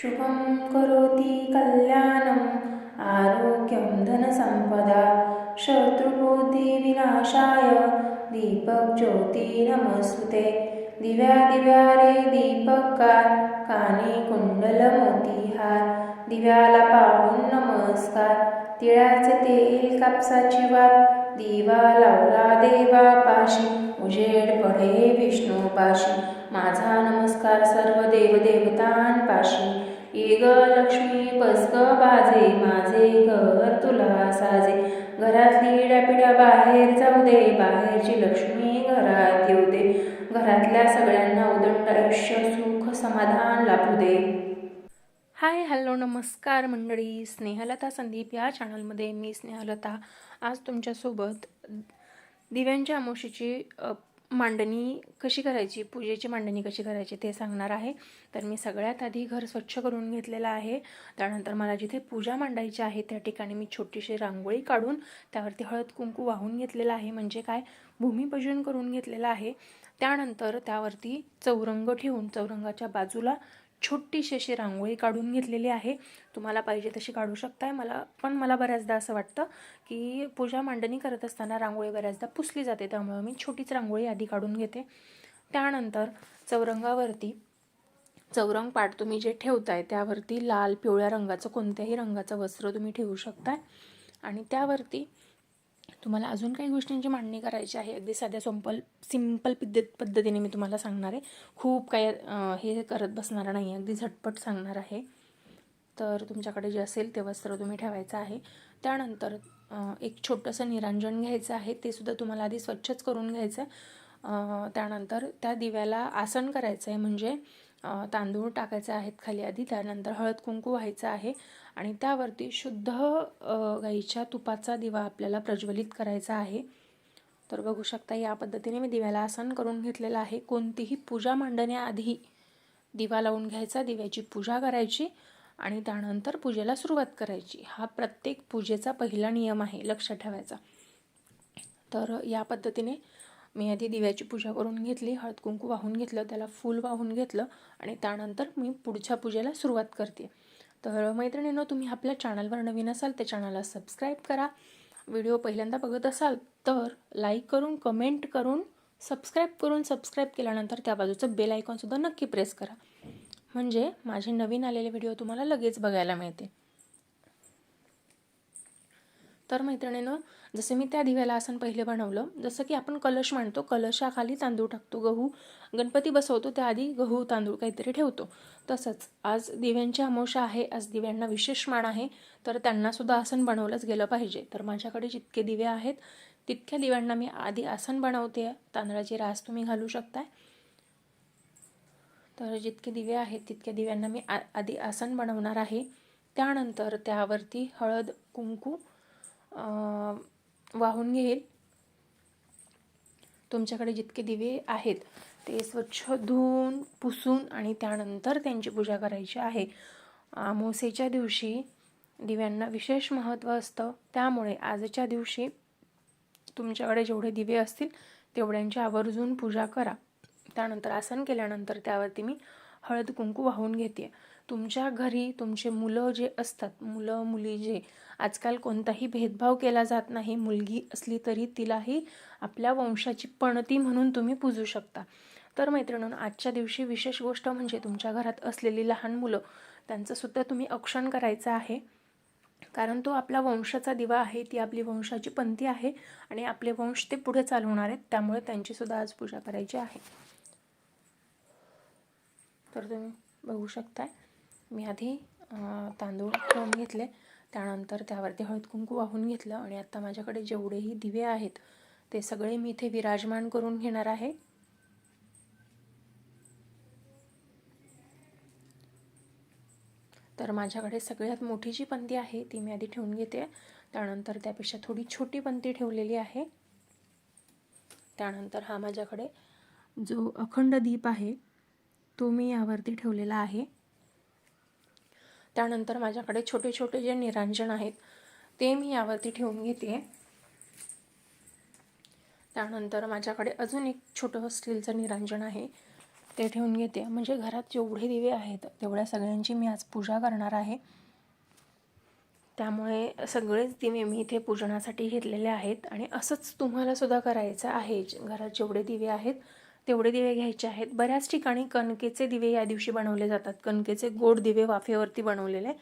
शुभं करोति कल्याणम् आरोग्यं धनसम्पदा शत्रुबुद्धिविनाशाय दीपकज्योतिनमस्तुते दिव्या दिव्या रे दीपकार काने कुंडलमोतिहार दिव्याला पाहून नमस्कार। तिळाचे तेल कापसाची वात दिवा लावला देवा पाशी. उजेड पडे विष्णू पाशी. माझा नमस्कार सर्व देवदेवतांपाशी ये ग लक्ष्मी पसग बाजे माझे घर तुला साजे. घरातली पिढ्या बाहेर जाऊ दे बाहेरची लक्ष्मी घरात येऊ दे. घरातल्या सगळ्यांना उदंड आयुष्य सुख समाधान लाभू दे. हाय हॅलो नमस्कार मंडळी. स्नेहलता संदीप या चॅनलमध्ये मी स्नेहलता. आज तुमच्यासोबत दिव्यांच्या अमोशीची मांडणी कशी करायची पूजेची मांडणी कशी करायची ते सांगणार आहे. तर मी सगळ्यात आधी घर स्वच्छ करून घेतलेलं आहे. त्यानंतर मला जिथे पूजा मांडायची आहे त्या ठिकाणी मी छोटीशी रांगोळी काढून त्यावरती हळद कुंकू वाहून घेतलेलं आहे. म्हणजे काय? भूमिपूजन करून घेतलेलं आहे. त्यानंतर त्यावरती चौरंग ठेवून चौरंगाच्या बाजूला छोटीशी अशी रांगोळी काढून घेतलेली आहे. तुम्हाला पाहिजे तशी काढू शकताय. मला पण मला बऱ्याचदा असं वाटतं की पूजा मांडणी करत असताना रांगोळी बऱ्याचदा पुसली जाते. त्यामुळे मी छोटीच रांगोळी आधी काढून घेते. त्यानंतर चौरंगावरती चौरंग पाट तुम्ही जे ठेवताय त्यावरती लाल पिवळ्या रंगाचं कोणत्याही रंगाचं वस्त्र तुम्ही ठेवू शकताय. आणि त्यावरती तुम्हाला अजून काही गोष्टींची मांडणी करायची आहे? अगदी साध्या सोंपल सिंपल पद्धत पद्धतीने मी तुम्हाला सांगणार आहे. खूप काही हे करत बसणार नाही अगदी झटपट सांगणार आहे. तर तुमच्याकडे जे असेल ते वस्त्र तुम्ही ठेवायचं आहे. त्यानंतर एक छोटंसं निरांजन घ्यायचं आहे. ते सुद्धा तुम्हाला आधी स्वच्छच करून घ्यायचं आहे त्यानंतर त्या दिव्याला आसन करायचं आहे म्हणजे तांदूळ टाकायचे आहेत खाली आधी त्यानंतर हळद कुंकू व्हायचं आहे आणि त्यावरती शुद्ध गाईच्या तुपाचा दिवा आपल्याला प्रज्वलित करायचा आहे. तर बघू शकता या पद्धतीने मी दिव्याला आसन करून घेतलेलं आहे. कोणतीही पूजा मांडण्याआधी दिवा लावून घ्यायचा दिव्याची पूजा करायची आणि त्यानंतर पूजेला सुरुवात करायची. हा प्रत्येक पूजेचा पहिला नियम आहे लक्षात ठेवायचा. तर या पद्धतीने मी आधी दिव्याची पूजा करून घेतली हळद कुंकू वाहून घेतलं त्याला फूल वाहून घेतलं आणि त्यानंतर मी पुढच्या पूजेला सुरुवात करते. तर मैत्रिणींनो तुम्ही आपल्या चॅनलवर नवीन असाल त्या चॅनलला सबस्क्राईब करा. व्हिडिओ पहिल्यांदा बघत असाल तर लाईक करून कमेंट करून सबस्क्राईब करून सबस्क्राईब केल्यानंतर त्या बाजूचं बेल आयकॉनसुद्धा नक्की प्रेस करा. म्हणजे माझे नवीन आलेले व्हिडिओ तुम्हाला लगेच बघायला मिळते तर मैत्रिणीनं जसं मी त्या दिव्याला आसन पहिले बनवलं जसं की आपण कलश मांडतो कलशाखाली तांदूळ टाकतो गहू गणपती बसवतो त्याआधी गहू तांदूळ काहीतरी ठेवतो. तसंच आज दिव्यांची अमावस्या आहे आज दिव्यांना विशेष मान आहे तर त्यांनासुद्धा आसन बनवलंच गेलं पाहिजे. तर माझ्याकडे जितके दिवे आहेत तितक्या दिव्यांना मी आधी आसन बनवते. तांदळाची रास तुम्ही घालू शकताय. तर जितके दिवे आहेत तितक्या दिव्यांना मी आ आधी आसन बनवणार आहे. त्यानंतर त्यावरती हळद कुंकू वाहून घेईल. तुमच्याकडे जितके दिवे आहेत ते स्वच्छ धुवून पुसून आणि त्यानंतर त्यांची पूजा करायची आहे. अमावस्येच्या दिवशी दिव्यांना विशेष महत्त्व असतं. त्यामुळे आजच्या दिवशी तुमच्याकडे जेवढे दिवे असतील तेवढ्यांची आवर्जून पूजा करा. त्यानंतर आसन केल्यानंतर त्यावरती मी हळद कुंकू वाहून घेते तुमच्या घरी तुमचे मुलं जे असतात मुलं मुली जे आजकाल कोणताही भेदभाव केला जात नाही मुलगी असली तरी तिलाही आपल्या वंशाची पणती म्हणून तुम्ही पूजू शकता. तर मैत्रिणींनो आजच्या दिवशी विशेष गोष्ट म्हणजे तुमच्या घरात असलेली लहान मुलं त्यांचंसुद्धा तुम्ही औक्षण करायचं आहे. कारण तो आपला वंशाचा दिवा आहे ती आपली वंशाची पंथी आहे आणि आपले वंश ते पुढे चालवणार आहेत त्यामुळे त्यांचीसुद्धा आज पूजा करायची आहे. तर तुम्ही बघू शकताय. मी आधी तांदूळ ठेवून घेतले. त्यानंतर त्यावरती हळद कुंकू वाहून घेतलं आणि आत्ता माझ्याकडे जेवढेही दिवे आहेत ते सगळे मी इथे विराजमान करून घेणार आहे. तर माझ्याकडे सगळ्यात मोठी जी पंती आहे ती मी आधी ठेवून घेते. त्यानंतर त्यापेक्षा थोडी छोटी पंती ठेवलेली आहे. त्यानंतर हा माझ्याकडे जो अखंड दीप आहे तो मी यावरती ठेवलेला आहे. त्यानंतर माझ्याकडे छोटे छोटे जे निरांजन आहेत ते मी यावरती ठेवून घेते. त्यानंतर माझ्याकडे अजून एक छोटं स्टीलचं निरांजन आहे ते ठेवून घेते. म्हणजे घरात जेवढे दिवे आहेत तेवढ्या सगळ्यांची मी आज पूजा करणार आहे. त्यामुळे सगळेच दिवे मी इथे पूजनासाठी घेतलेले आहेत. आणि असंच तुम्हाला सुद्धा करायचं आहे. घरात जेवढे दिवे आहेत तेवढे दिवे घ्यायचे आहेत. बऱ्याच ठिकाणी कणकेचे दिवे या दिवशी बनवले जातात. कणकेचे गोड दिवे वाफेवरती बनवलेले.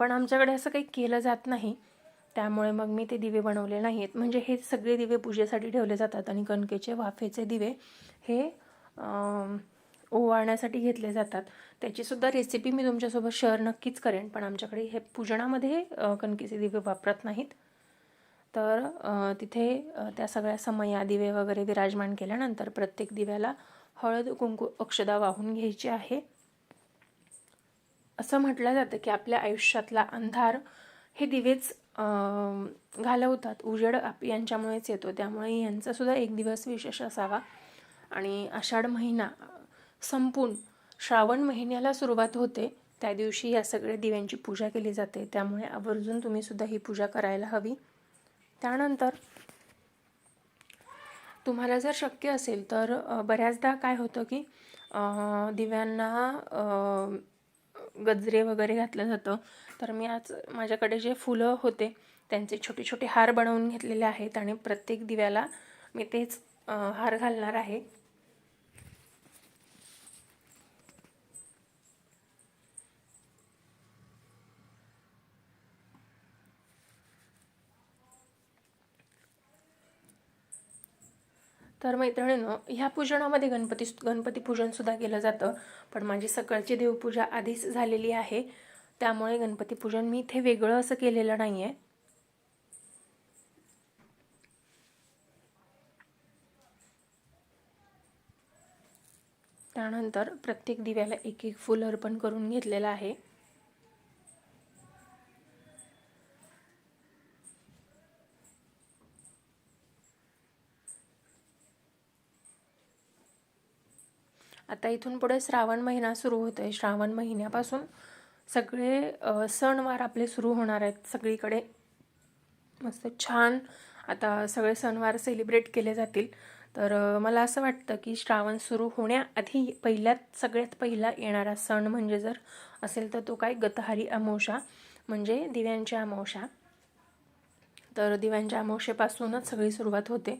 पण आमच्याकडे असं काही केलं जात नाही. त्यामुळे मग मी ते दिवे बनवले नाही आहेत म्हणजे हे सगळे दिवे पूजेसाठी ठेवले जातात आणि कणकेचे वाफेचे दिवे हे ओवाळण्यासाठी घेतले जातात. त्याचीसुद्धा रेसिपी मी तुमच्यासोबत शेअर नक्कीच करेन. पण आमच्याकडे हे पूजनामध्ये कणकेचे दिवे वापरत नाहीत. तर तिथे त्या सगळ्या समया दिवे वगैरे विराजमान केल्यानंतर प्रत्येक दिव्याला हळद कुंकू अक्षदा वाहून घ्यायची आहे. असं म्हटलं जातं की आपल्या आयुष्यातला अंधार हे दिवेच घालवतात. उजेड आप यांच्यामुळेच येतो. त्यामुळे यांचासुद्धा एक दिवस विशेष असावा. आणि आषाढ महिना संपून श्रावण महिन्याला सुरुवात होते. त्या दिवशी या सगळ्या दिव्यांची पूजा केली जाते. त्यामुळे आवर्जून तुम्हीसुद्धा ही पूजा करायला हवी. त्यानंतर तुम्हाला जर शक्य असेल तर बऱ्याचदा काय होतं की दिव्यांना गजरे वगैरे घातलं जातं. तर मी आज माझ्याकडे जे फुलं होते त्यांचे छोटे छोटे हार बनवून घेतलेले आहेत आणि प्रत्येक दिव्याला मी तेच हार घालणार आहे. तर मैत्रिणीनं ह्या पूजनामध्ये गणपती गणपती पूजनसुद्धा केलं जातं. पण माझी सकाळची देवपूजा आधीच झालेली आहे. त्यामुळे गणपती पूजन मी इथे वेगळं असं केलेलं नाही आहे त्यानंतर प्रत्येक दिव्याला एक एक फूल अर्पण करून घेतलेलं आहे. आता इथून पुढे श्रावण महिना सुरू होतो आहे श्रावण महिन्यापासून सगळे सणवार आपले सुरू होणार आहेत सगळीकडे. मस्त छान आता सगळे सणवार सेलिब्रेट केले जातील. तर मला असं वाटतं की श्रावण सुरू होण्याआधी पहिल्यात सगळ्यात पहिला येणारा सण म्हणजे जर असेल तर तो काय? गतहारी अमावशा म्हणजे दिव्यांच्या अमावशा तर दिव्यांच्या अमावशेपासूनच सगळी सुरुवात होते.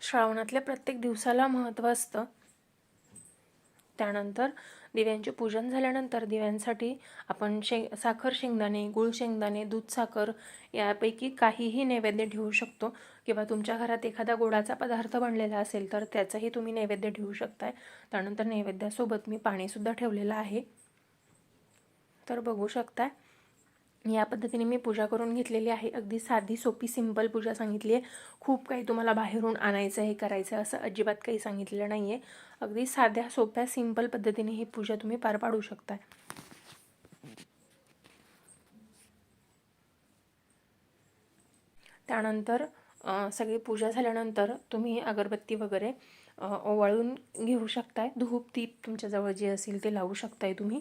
श्रावणातल्या प्रत्येक दिवसाला महत्त्व असतं. त्यानंतर दिव्यांचे पूजन झाल्यानंतर दिव्यांसाठी आपण शेंग साखर शेंगदाणे गुळ शेंगदाणे दूध साखर यापैकी काहीही नैवेद्य ठेवू शकतो. किंवा तुमच्या घरात एखादा गोडाचा पदार्थ बनलेला असेल तर त्याचंही तुम्ही नैवेद्य ठेवू शकताय. त्यानंतर नैवेद्यासोबत मी पाणीसुद्धा ठेवलेलं आहे. तर बघू शकताय या पद्धतीने मी पूजा करून घेतलेली आहे. अगदी साधी सोपी सिंपल पूजा सांगितली आहे. खूप काही तुम्हाला बाहेरून आणायचं हे करायचं असं अजिबात काही सांगितलेलं नाही आहे अगदी साध्या सोप्या सिंपल पद्धतीने ही पूजा तुम्ही पार पाडू शकता त्यानंतर सगळी पूजा झाल्यानंतर तुम्ही अगरबत्ती वगैरे ओवाळून घेऊ शकताय. धूप दीप तुमच्याजवळ जे असेल ते लावू शकताय तुम्ही.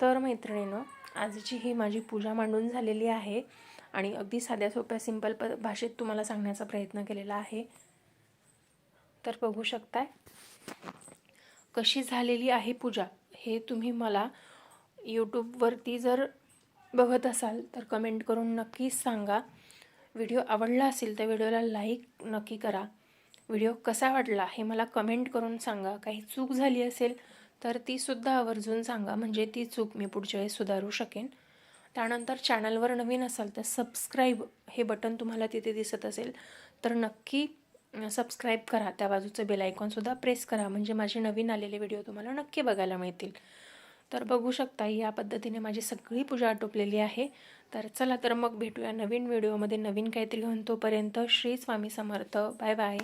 तर मैत्रिणीनं आजची ही माझी पूजा मांडून झालेली आहे आणि अगदी साध्या सोप्या सिंपल प भाषेत तुम्हाला सांगण्याचा प्रयत्न केलेला आहे. तर बघू शकताय कशी झालेली आहे पूजा हे तुम्ही मला यूट्यूबवरती जर बघत असाल तर कमेंट करून नक्कीच सांगा. व्हिडिओ आवडला असेल तर व्हिडिओला लाईक नक्की करा. व्हिडिओ कसा वाटला हे मला कमेंट करून सांगा. काही चूक झाली असेल तर तीसुद्धा आवर्जून सांगा म्हणजे ती चूक मी पुढच्या वेळेस सुधारू शकेन. त्यानंतर चॅनलवर नवीन असाल तर सबस्क्राईब हे बटन तुम्हाला तिथे दिसत असेल तर नक्की सबस्क्राईब करा. त्या बाजूचं बेल आयकॉनसुद्धा प्रेस करा म्हणजे माझे नवीन आलेले व्हिडिओ तुम्हाला नक्की बघायला मिळतील. तर बघू शकता या पद्धतीने माझी सगळी पूजा आटोपलेली आहे. तर चला तर मग भेटूया नवीन व्हिडिओमध्ये नवीन काहीतरी घेऊन तोपर्यंत श्री स्वामी समर्थ. Bye bye